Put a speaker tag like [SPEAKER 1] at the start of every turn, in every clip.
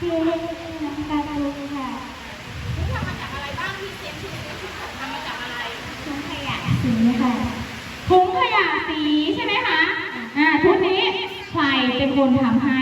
[SPEAKER 1] ชื่อเล่
[SPEAKER 2] นชื่อ
[SPEAKER 1] น้อง
[SPEAKER 2] กาดูค่ะทำมาจากอะไรบ้างที่เซนชุดนี้ชุดผทำมาจากอะไรถุงขยะสีค่ะถุงขยะสีใช่ไหมคะ อ่าชุดนี้ใครเป็นคนทำให้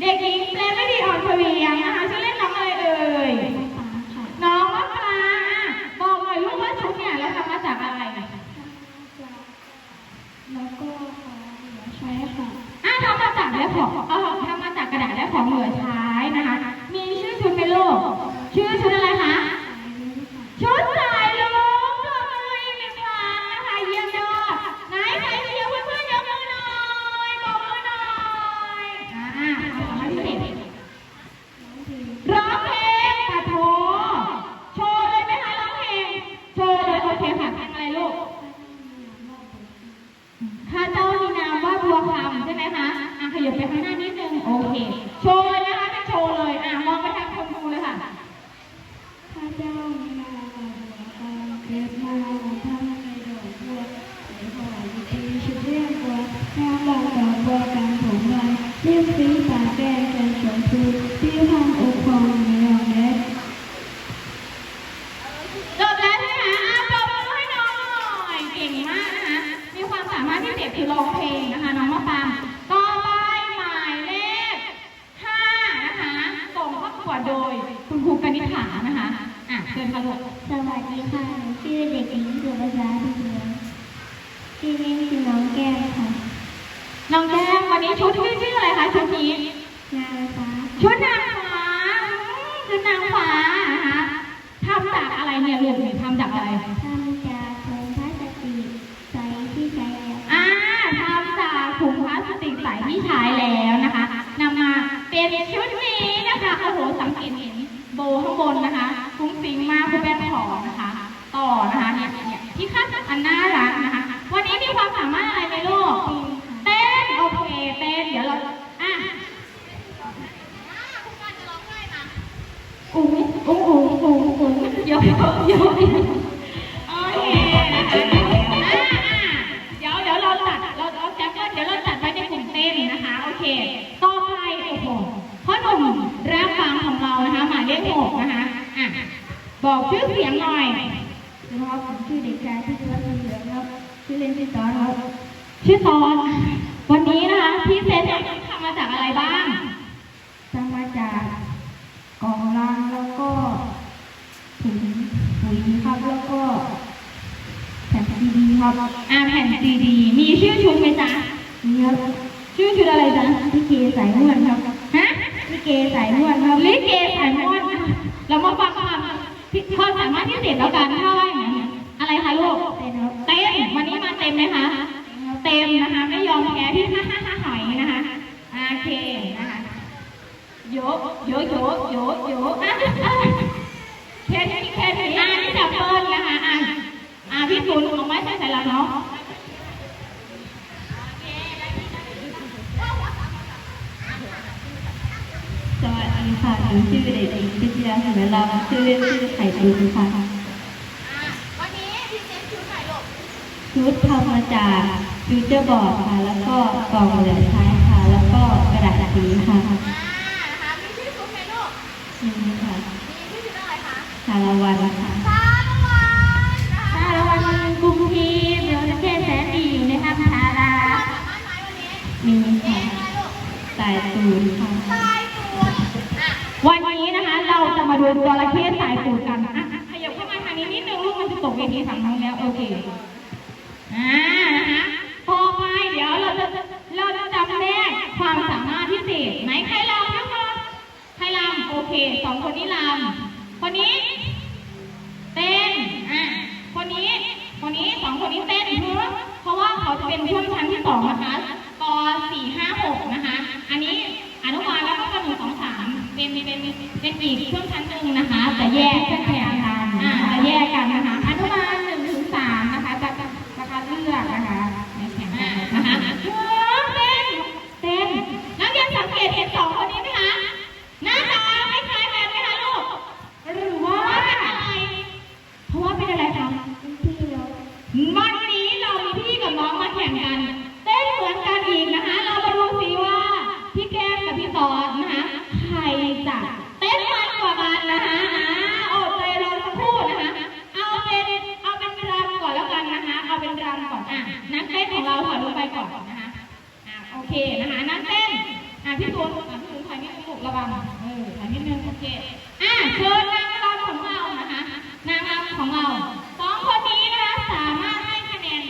[SPEAKER 2] เด็กหญิงเปรมไม่ดีอ่อนเฉวียงนะคะชื่อเล่นน้องอะไรเอ่ยน้องมะปราบอกหน่อยลูกว่าชุดเนี่ยเราทำมาจากอะไรแล้
[SPEAKER 3] วก็ใช้ค่ะ
[SPEAKER 2] อะทำมาจากและของเออทำมาจากกระดาษและของเหลือใช้นะคะ มีชื่อชุดเป็นโลก ชื่อชุดอะไรคะ เนี่ยลูก
[SPEAKER 4] หนู
[SPEAKER 2] ทำจากอะไร
[SPEAKER 4] พลาสติกใสที่ใช้
[SPEAKER 2] อ่าทำจากถุงพลาสติกใสที่ใช้แล้วนะคะนำมาเป็นชุดนี้นะคะโอ้โหสังเกตเห็นโบข้างบนนะคะฟุ้งฟิ้งมากคุณแม่ขอนะคะ ต่อนะคะเนี่ยเนี่ยที่คาดอันน่ารักนะคะ วันนี้มีความสามารถอะไรไหมลูกเต้นโอเคเต้นเดี๋ยวเราอะคุณป้องอุ้งอุ้ง โอ้โหเดี๋ยวเดี๋ยวเยาวยราจัดเราเราแจ็เดี๋ยวเราจัดไว้ในกลุ่มเต้นนะคะ โอเค ต่อไปโอ้โหพ่อหนุ่มรับฟังของเรานะคะ หมายเลขหกนะคะบอกชื่อเสียงหน่อย
[SPEAKER 4] ครับชื่อเด็กชายพิชิตว่าน์เหลืองครับชื่อเล่นชื่อตอนครับ
[SPEAKER 2] ชื่อตอน วันนี้นะคะพี่เซนทำมาจากอะไรบ้าง
[SPEAKER 4] ทำมาจากกล่องลังแล้วก็ ปุ๋ยครับ แล้วก็แผ่นซีดีครับ
[SPEAKER 2] อ่าแผ่นซีดี มีชื่อชุดไหมจ๊ะ
[SPEAKER 4] นี่ครับ
[SPEAKER 2] ชื่อชุดอะไรจ๊ะ
[SPEAKER 4] พี่เกสายม่วนครับ
[SPEAKER 2] ฮะ
[SPEAKER 4] พี่เกสายม่วนครับ
[SPEAKER 2] ลิเกสายม่วนเรามาฟังความที่ข้อสามารถพิเศษแล้วกันถ้าว่าอย่างนั้นอะไรคะลูก
[SPEAKER 4] เป็นครับ
[SPEAKER 2] เต็มวันนี้มาเต็มไหมคะเต็มนะคะ ไม่ยอมแพ้ที่ฮ่าฮ่าฮ่าหอยนะคะโอเคนะคะโยกโยกโยกโยกโยก อะอะแค่นี้แค่นี้อะนี่ดับเบิลนะคะอะอะพี่ตุนของไม้ใส่ใส่ละเนาะ
[SPEAKER 4] สวัสดีค่ะหนูชื่อเด็กหญิงพิชยาสุนทราชื่อเล่นชื่อไข่ตูนค่ะ
[SPEAKER 2] วันนี้พี่เจนชุดไหนลูก
[SPEAKER 4] ชุดทำมาจากฟิวเจอร์บอร์ดค่ะ แล้วก็กล่องเหลือใช้ค่ะ แล้วก็กระดาษสีค่ะ
[SPEAKER 2] มีชื่อชุดไหมลูก
[SPEAKER 4] นี่ค่ะ
[SPEAKER 2] มีชื่อชุดอะไรคะ
[SPEAKER 4] ชา ละวันค่ะ
[SPEAKER 2] สารวันนะคะ
[SPEAKER 4] ชาละวันกุมพีเดี๋ยวจะแค่แสนดีนะครับชาลา
[SPEAKER 2] สามารไหมวันนี้
[SPEAKER 4] มี
[SPEAKER 2] เอ๊ะ
[SPEAKER 4] ค่ะ
[SPEAKER 2] อะไรลูก
[SPEAKER 4] สายตูนค่ะ
[SPEAKER 2] สายปูดอะวันนี้นะคะเราจะมาดูจระเข้สายปูดกันอะขยับเข้ามาทางนี้นิดนึงลูกมันจะตกเวทีฝั่งนู้นแล้วโอเคอ่านะคะต่อไปเดี๋ยวเราจะเราจะจำแนกความสามารถพิเศษไหนใครลำทั้งหมดใครลำโอเคสองคนนี้ลำคนนี้ คนนี้สองคนนี้เต้นเพราะเพราะว่าเขาจะเป็นช่วงชั้นที่สองนะคะปสี่ห้าหกนะคะ อันนี้อนุบาลแล้วก็ปหนึ่งสองสามเป็นเป็นเป็นอีกช่วงชั้นหนึ่งนะคะ แต่แยกแยกกันอ่าจะแยกกันนะคะ อนุบาล ก่อนนะคะอะโอเคนะคะนักเต้นอะพี่ตูนอะพี่ตูนถอยนิดนึงลูกระวังเออถอยนิดนึงโอเคอะเชิญนางรำของเรานะคะนางรำของเราสองคนนี้นะคะสามารถให้คะแนน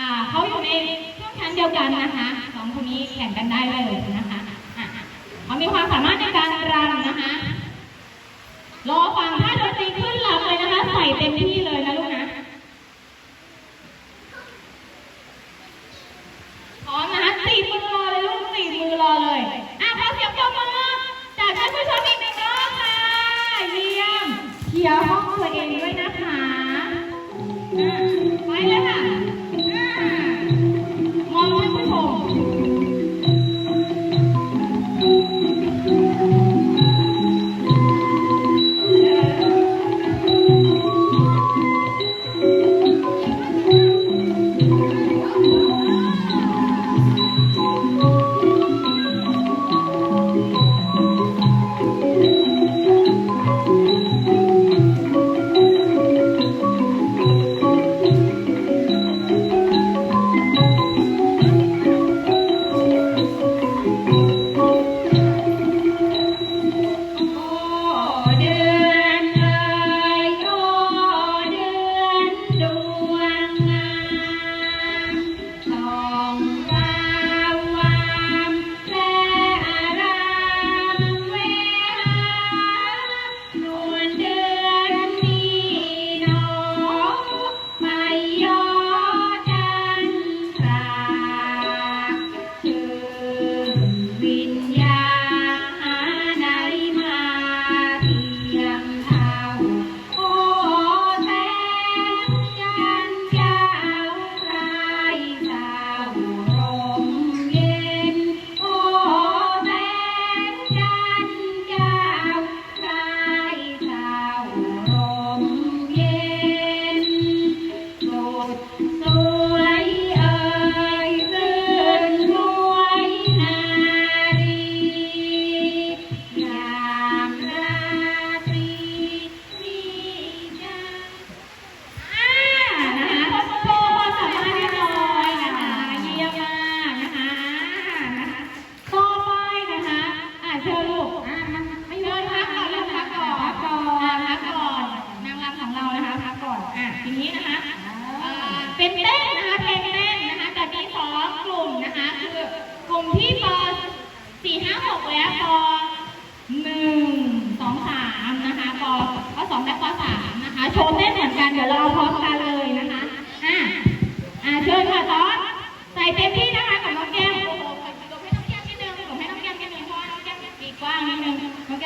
[SPEAKER 2] อ่าเขาอยู่ในช่วงชั้นเดียวกันนะคะสองคนนี้แข่งกันได้เลยนะคะอะเขามีความสามารถในการรำนะคะรอฟัง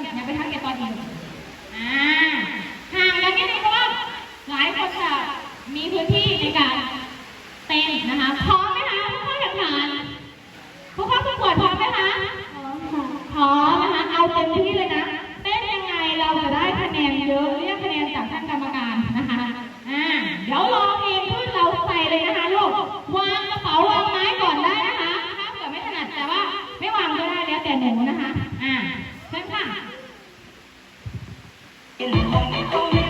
[SPEAKER 2] แบบอย่าไปทักเกตอนนี้อ่าห่างกันแค่นี้เพราะว่าหลายคนจะมีพื้นที่ในการเต้นนะคะพร้อมไหมคะผู้เข้าแข่งขันผู้เข้าประกวดพร้อมไหมคะ
[SPEAKER 4] พร้อมะ
[SPEAKER 2] พร้อมนะคะเอาเต็มที่เลยนะ Illuminator.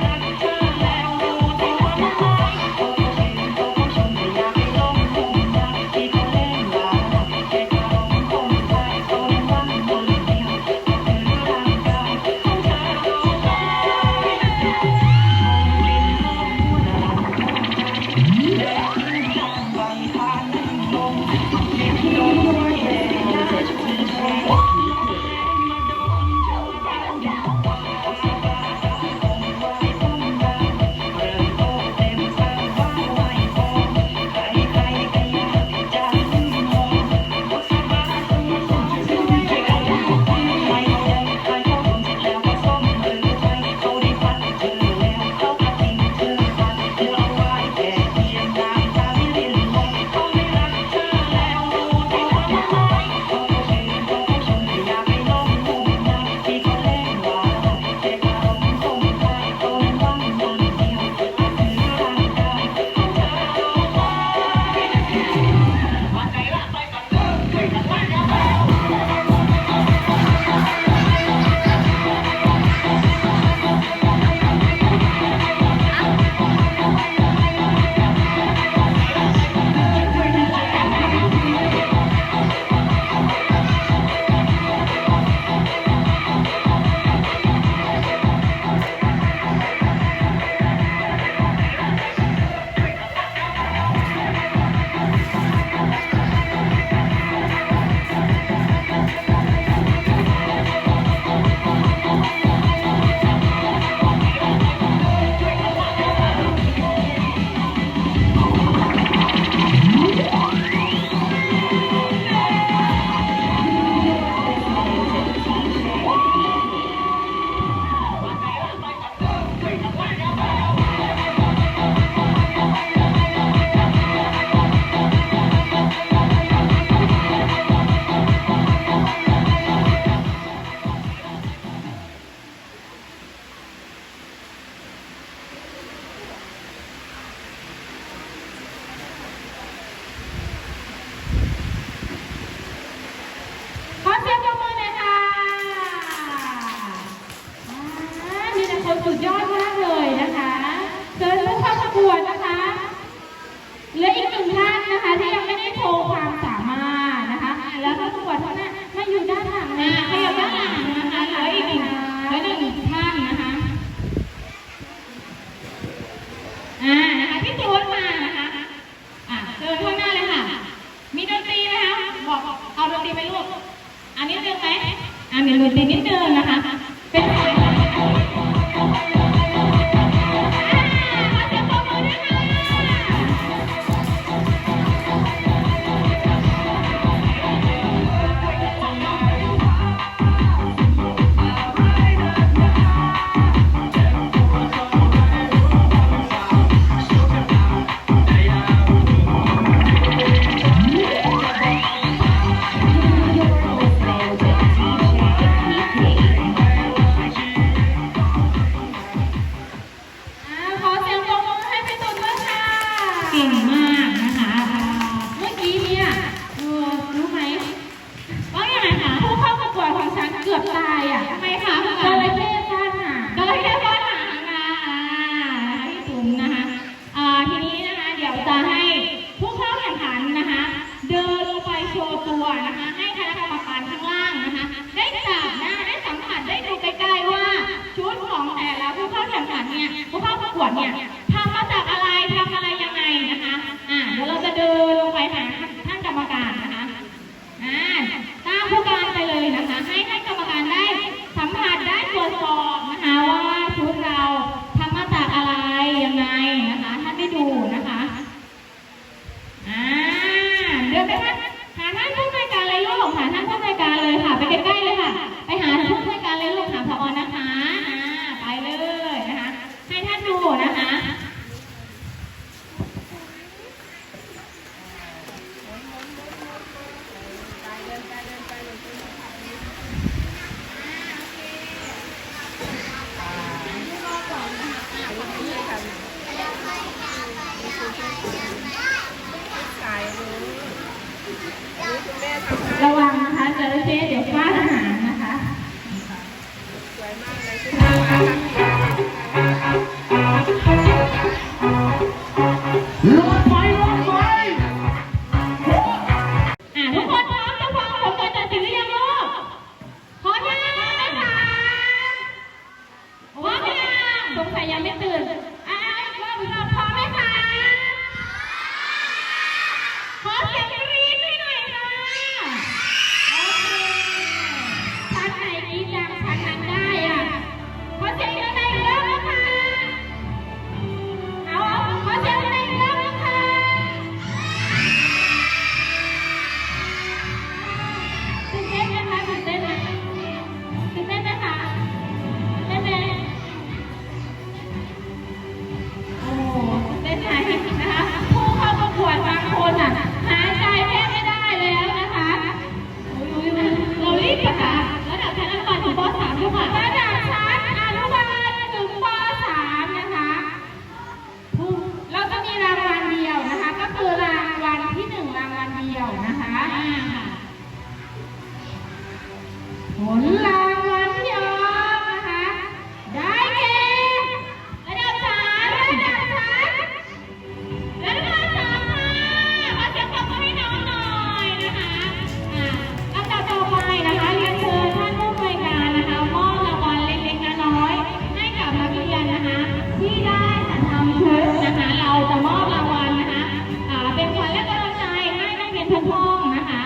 [SPEAKER 2] ห้องนะคะ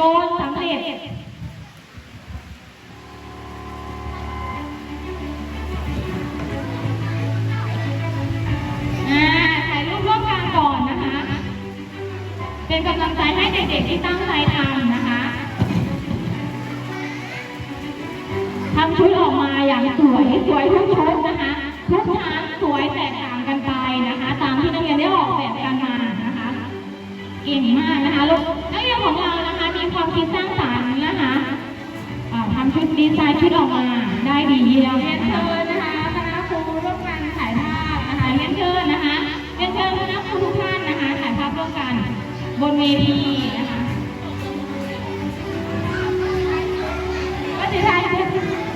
[SPEAKER 2] จนสำเร็จ
[SPEAKER 1] ถ่า
[SPEAKER 2] ยรูปร่วมกันก่อนนะคะ เป็นกำลังใจให้เด็กๆที่ตั้งใจทำนะคะทำชุดออกมาอย่างสวยสวยทุกคน ดีไซน์ชุดออกมาได้ดีเยี่ยม
[SPEAKER 1] เรียนเชิญนะคะคณะครูร่วมกันถ่ายภาพนะคะ
[SPEAKER 2] เรียนเชิญนะคะเรียนเชิญคณะครูทุกท่านนะคะถ่ายภาพร่วมกันบนเวทีนะคะวัดดีไซน์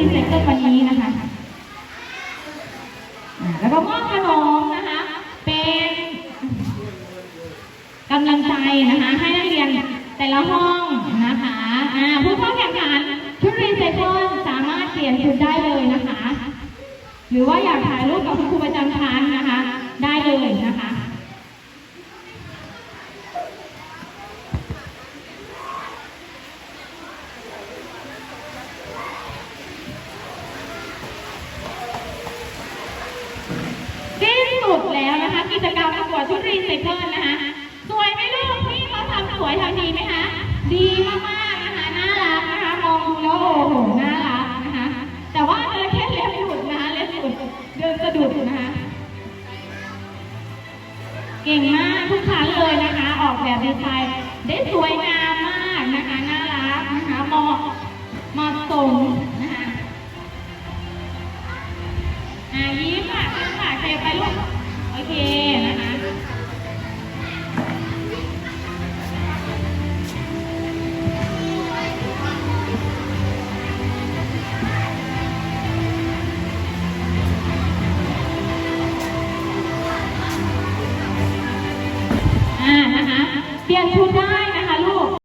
[SPEAKER 2] รีไซเคิลวันนี้นะคะแล้วก็มอบขนมนะคะ เป็นกำลังใจนะคะ ให้นักเรียนแต่ละห้องนะคะผู้เข้าแข่งขันชุดรีไซเคิลสามารถเปลี่ยนชุดได้เลยนะคะ หรือว่าอยากถ่ายรูปกับคุณครูประจำชั้นนะคะ ได้เลยนะคะ สวยทำดีไหมคะ ดีมากๆนะคะน่ารักนะคะ มองดูแล้วโอ้โหน่ารักนะคะ แต่ว่าเดินแค่เล็บหลุดนะคะเล็บหลุดเดินสะดุดนะคะ เก่งมากทุกครั้งเลยนะคะ ออกแบบดีไซน์ได้สวยงามมากนะคะน่ารักนะคะเหมาะเหมาะสมนะคะอ่ายิ้มค่ะยิ้มค่ะเทไปลูกโอเคนะคะ